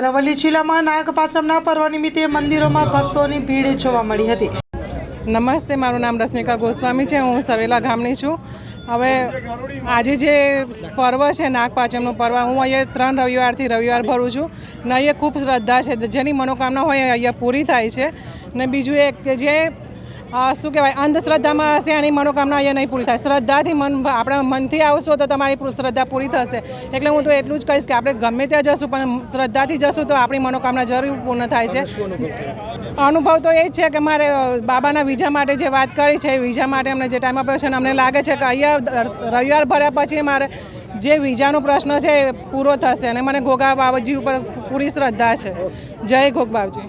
અરવલ્લી જિલ્લામાં નાગપાંચમના પર્વ નિમિત્તે મંદિરોમાં ભક્તોની ભીડ જોવા મળી હતી. નમસ્તે, મારું નામ રશ્મિકા ગોસ્વામી છે, હું સવેલા ગામની છું. હવે આજે જે પર્વ છે નાગપાંચમનું પર્વ, હું અહીંયા ત્રણ રવિવારથી રવિવાર ભરું છું. ને અહીંયા ખૂબ શ્રદ્ધા છે, જેની મનોકામના હોય અહીંયા પૂરી થાય છે. ને બીજું એક કે જે શું કહેવાય? અંધશ્રદ્ધામાં હશે એની મનોકામના અહીંયા નહીં પૂરી થાય. શ્રદ્ધાથી મન આપણા મનથી આવશો તો તમારી શ્રદ્ધા પૂરી થશે. એટલે હું તો એટલું જ કહીશ કે આપણે ગમે ત્યાં જશું, પણ શ્રદ્ધાથી જશું તો આપણી મનોકામના જરૂર પૂર્ણ થાય છે. અનુભવ તો એ જ છે કે મારે બાબાના વિઝા માટે જે વાત કરી છે વિઝા માટે અમને જે ટાઈમ આપ્યો છે અને અમને લાગે છે કે અહીંયા રવિવાર ભર્યા પછી મારે જે વિઝાનો પ્રશ્ન છે એ પૂરો થશે અને મને ઘોઘા બાબાજી ઉપર પૂરી શ્રદ્ધા છે. જય ઘોગ બાબજી